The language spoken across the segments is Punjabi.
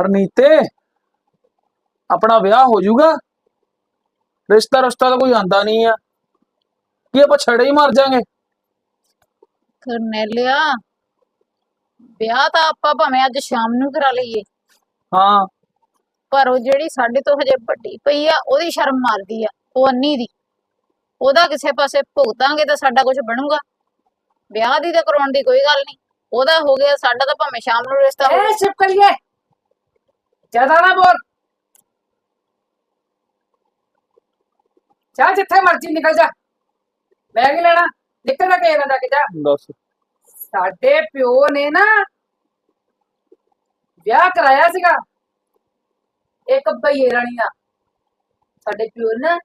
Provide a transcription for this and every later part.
ਹਰਨੀਤੇ ਆਪਣਾ ਵਿਆਹ ਹੋ ਜਾਊਗਾ? ਰਿਸ਼ਤਾ ਰਸਤਾ ਤਾਂ ਕੋਈ ਆਂਦਾ ਨਹੀਂ ਆ। ਕੀ ਆਪਾਂ ਛੜੇ ਹੀ ਮਰ ਜਾਾਂਗੇ? ਕਰਨੈਲਿਆ ਵਿਆਹ ਤਾਂ ਆਪਾਂ ਭਾਵੇਂ ਅੱਜ ਸ਼ਾਮ ਨੂੰ ਕਰਾ ਲਈਏ। ਹਾਂ। ਪਰ ਉਹ ਜਿਹੜੀ ਸਾਡੇ ਤੋਂ ਹਜੇ ਵੱਡੀ ਪਈ ਆ ਉਹਦੀ ਸ਼ਰਮ ਮਾਰਦੀ ਆ ਉਹ ਅੰਨੀ ਦੀ। ਉਹਦਾ ਕਿਸੇ ਪਾਸੇ ਭੁਗਤਾਂਗੇ ਤਾਂ ਸਾਡਾ ਕੁਝ ਬਣੂਗਾ। ਵਿਆਹ ਦੀ ਤਾਂ ਕਰਾਉਣ ਦੀ ਕੋਈ ਗੱਲ ਨਹੀਂ। ਉਹਦਾ ਹੋ ਗਿਆ ਸਾਡਾ ਤਾਂ ਭਾਵੇਂ ਸ਼ਾਮ ਨੂੰ ਰਿਸ਼ਤਾ ਹੋ ਗਿਆ। ਚੁੱਪ ਕਰੀਏ। ਜ਼ਿਆਦਾ ਨਾ ਬੋਲ। ਚਾਹ ਜਿੱਥੇ ਮਰਜ਼ੀ ਨਿਕਲ ਜਾ। ਮੈਂ ਕੀ ਲੈਣਾ। ਨਿਕਲ ਨਾ ਕੇ ਨਾ ਕਿ ਜਾ ਦੱਸ। ਸਾਡੇ ਪਿਓ ਨੇ ਨਾ ਵਿਆਹ ਕਰਾਇਆ ਸੀਗਾ। ਇੱਕ ਬਈਏ ਰਾਣੀ ਦਾ। ਸਾਡੇ ਪਿਓ ਨੇ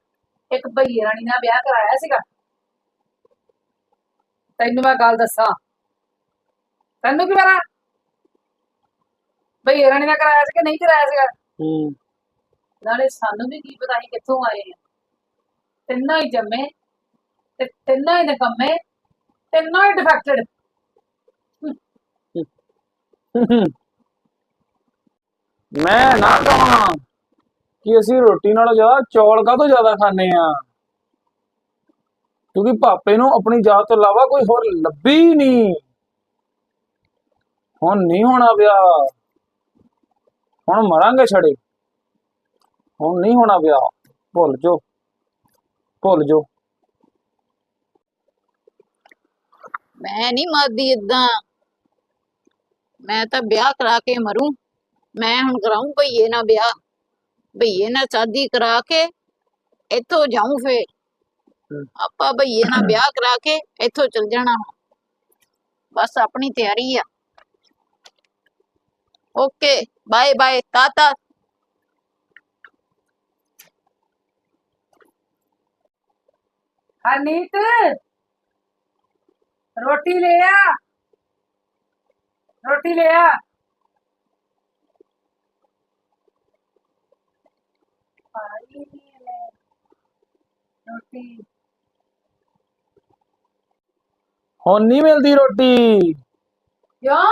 ਇੱਕ ਬਈਏ ਰਾਣੀ ਦਾ ਵਿਆਹ ਕਰਾਇਆ ਸੀਗਾ। ਤੈਨੂੰ ਮੈਂ ਗੱਲ ਦੱਸਾਂ। ਤੈਨੂੰ ਕੀ ਪਤਾ? ਭਈਏ ਰਾਣੀ ਨਾਲ ਕਰਾਇਆ ਸੀ ਕਿ ਨਹੀਂ ਕਰਾਇਆ ਸੀਗਾ। ਹੂੰ। ਨਾਲੇ ਸਾਨੂੰ ਵੀ ਕੀ ਪਤਾ ਸੀ ਕਿੱਥੋਂ ਆਏ ਆ। ਤਿੰਨਾਂ ਹੀ ਜੰਮੇ ਤੇ ਤਿੰਨਾਂ ਹੀ ਨਿਕੰਮੇ ਤਿੰਨਾਂ ਹੀ ਡਿਫੈਕਟਡ ਮੈਂ ਨਾ ਕਹਾਂ ਕਿ ਅਸੀਂ ਰੋਟੀ ਨਾਲ ਜ਼ਿਆਦਾ ਚੌਲ ਕਾਹਤੋਂ ਜ਼ਿਆਦਾ ਖਾਂਦੇ ਆ? ਕਿਉਂਕਿ ਪਾਪੇ ਨੂੰ ਆਪਣੀ ਜਾਤ ਤੋਂ ਇਲਾਵਾ ਕੋਈ ਹੋਰ ਲੱਭੀ ਨਹੀਂ। ਹੁਣ ਨਹੀਂ ਹੋਣਾ ਵਿਆਹ। ਹੁਣ ਮਰਾਂਗੇ ਛੜੇ। ਹੁਣ ਨਹੀਂ ਹੋਣਾ ਵਿਆਹ। ਭੁੱਲ ਜੋ ਭੁੱਲ ਜੋ ਮੈਂ ਨਹੀਂ ਮਰਦੀ ਇਦਾਂ ਮੈਂ ਤਾਂ ਵਿਆਹ ਕਰਾ ਕੇ ਮਰੂੰ। ਮੈਂ ਹੁਣ ਕਰਾਉਂ ਭਈਏ ਨਾਲ ਵਿਆਹ। ਭਈਏ ਨਾਲ ਸ਼ਾਦੀ ਕਰਾ ਕੇ ਇੱਥੋਂ ਜਾਊਂ ਫੇ। ਆਪਾਂ ਭਈਏ ਨਾਲ ਵਿਆਹ ਕਰਾ ਕੇ ਇੱਥੋਂ ਚਲ ਜਾਣਾ। ਬਸ ਆਪਣੀ ਤਿਆਰੀ ਆ। Okay bye bye tata Harneet ਰੋਟੀ ਲੈ ਆ ਰੋਟੀ ਲੈ ਆ ਆਈ ਨੀ ਇਹਨੇ। ਰੋਟੀ ਹੁਣ ਨਹੀਂ ਮਿਲਦੀ ਰੋਟੀ ਕਿਉਂ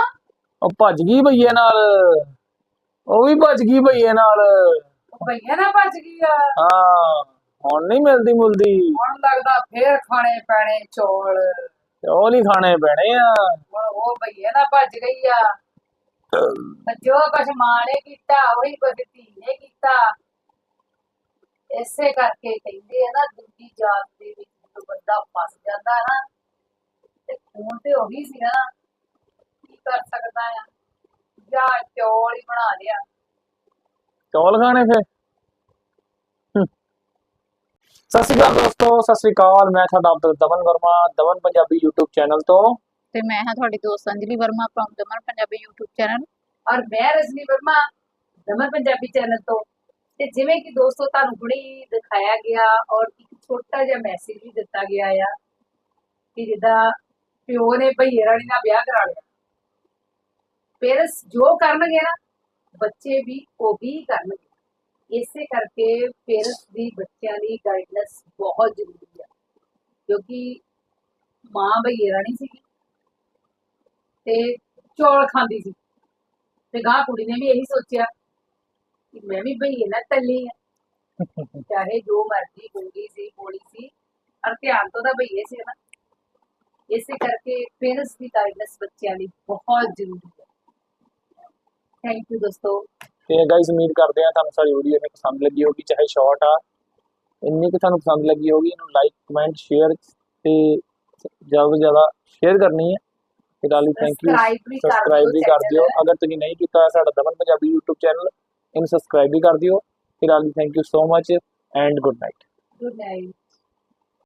ਉਹ ਭੱਜ ਗਈ ਭਈਏ ਨਾਲ। ਉਹ ਵੀ ਭੱਜ ਗਈ ਭਈਏ ਨਾਲ। ਉਹ ਭਈਆ ਨਾ ਭੱਜ ਗਈ ਆ। ਹਾਂ ਹੁਣ ਨਹੀਂ ਮਿਲਦੀ ਮੁਲਦੀ। ਹੁਣ ਲੱਗਦਾ ਫੇਰ ਖਾਣੇ ਪੈਣੇ ਚੌਲ। ਚੌਲ ਹੀ ਖਾਣੇ ਪੈਣੇ ਆ। ਹੁਣ ਉਹ ਭਈਆ ਨਾ ਭੱਜ ਗਈ ਆ। ਜੋ ਕੁਛ ਮਾਂ ਨੇ ਕੀਤਾ ਉਹੀ ਕੁਛ ਧੀ ਨੇ ਕੀਤਾ। ਇਸੇ ਕਰਕੇ ਕਹਿੰਦੇ ਆ ਨਾ ਦੂਜੀ ਜਾਤ ਦੇ ਵਿੱਚ ਜਦੋਂ ਬੰਦਾ ਫਸ ਜਾਂਦਾ ਨਾ ਤੇ ਖੂਨ ਤੇ ਉਹੀ ਸੀ ਨਾ। ਕਰ ਸਕਦਾ ਆ। ਜਾਂ ਚੌਲ ਹੀ ਬਣਾ ਲਿਆ। ਚੌਲ ਖਾਣੇ ਫੇ ਸਤਿ ਸ਼੍ਰੀ ਅਕਾਲ ਦੋਸਤੋ ਸਤਿ ਸ਼੍ਰੀ ਅਕਾਲ। ਮੈਂ ਤੁਹਾਡਾ ਅਬਦੁਲ ਦਮਨ ਵਰਮਾ ਦਮਨ ਪੰਜਾਬੀ YouTube ਚੈਨਲ ਤੋਂ। ਤੇ ਮੈਂ ਹਾਂ ਤੁਹਾਡੀ ਦੋਸਤ Anjali Verma from Daman Punjabi YouTube channel ਔਰ ਮੈਂ ਰਜਨੀ ਵਰਮਾ ਦਮਨ ਪੰਜਾਬੀ ਚੈਨਲ ਤੋਂ। ਤੇ ਜਿਵੇਂ ਕਿ ਦੋਸਤੋ ਤੁਹਾਨੂੰ ਹੁਣੇ ਹੀ ਦਿਖਾਇਆ ਗਿਆ ਔਰ ਇੱਕ ਛੋਟਾ ਜਿਹਾ ਮੈਸੇਜ ਵੀ ਦਿੱਤਾ ਗਿਆ ਆ ਕਿ ਜਿੱਦਾਂ ਪਿਓ ਨੇ ਭਈਏ ਰਾਣੀ ਨਾਲ ਵਿਆਹ ਕਰਾ ਲਿਆ। ਪੇਰੈਂਟਸ ਜੋ ਕਰਨਗੇ ਨਾ ਬੱਚੇ ਵੀ ਉਹ ਵੀ ਕਰਨਗੇ। ਇਸੇ ਕਰਕੇ ਪੇਰੈਂਟਸ ਦੀ ਬੱਚਿਆਂ ਦੀ ਗਾਈਡਨੈਸ ਬਹੁਤ ਜ਼ਰੂਰੀ ਹੈ ਕਿਉਂਕਿ ਮਾਂ ਭਈਏ ਰਾਣੀ ਸੀਗੀ ਤੇ ਚੌਲ ਖਾਂਦੀ ਸੀ। ਤੇ ਗਾਂ ਕੁੜੀ ਨੇ ਵੀ ਇਹੀ ਸੋਚਿਆ ਕਿ ਮੈਂ ਵੀ ਭਈਏ ਨਾਲ ਤੱਲੀ ਆ। ਚਾਹੇ ਜੋ ਮਰਜ਼ੀ ਗੁੰਗੀ ਸੀ ਗੋਲੀ ਸੀ ਪਰ ਧਿਆਨ ਤੋਂ ਤਾਂ ਭਈਏ ਸੀ ਨਾ। ਇਸੇ ਕਰਕੇ ਪੇਰੈਂਟਸ ਦੀ ਗਾਈਡਨੈਸ ਬੱਚਿਆਂ ਲਈ ਬਹੁਤ ਜ਼ਰੂਰੀ ਹੈ ਥੈਂਕ ਯੂ ਦੋਸਤੋ। ਤੇ ਗਾਇਸ ਉਮੀਦ ਕਰਦੇ ਆ ਤੁਹਾਨੂੰ ਸਾਡੀ ਵੀਡੀਓ ਨੇ ਪਸੰਦ ਲੱਗੀ ਹੋਗੀ ਚਾਹੇ ਸ਼ਾਰਟ ਆ। ਇੰਨੀ ਕਿ ਤੁਹਾਨੂੰ ਪਸੰਦ ਲੱਗੀ ਹੋਗੀ ਇਹਨੂੰ ਲਾਈਕ ਕਮੈਂਟ ਸ਼ੇਅਰ ਤੇ ਜ਼ਿਆਦਾ ਤੋਂ ਜ਼ਿਆਦਾ ਸ਼ੇਅਰ ਕਰਨੀ ਹੈ। ਤੇ ਨਾਲ ਥੈਂਕ ਯੂ ਸਬਸਕ੍ਰਾਈਬ ਵੀ ਕਰ ਦਿਓ ਅਗਰ ਤੁਸੀਂ ਨਹੀਂ ਕੀਤਾ ਹੋਇਆ ਸਾਡਾ ਦਮਨ ਪੰਜਾਬੀ YouTube ਚੈਨਲ ਇਹਨੂੰ ਸਬਸਕ੍ਰਾਈਬ ਵੀ ਕਰ ਦਿਓ। ਤੇ ਨਾਲ thank you so much and good night good night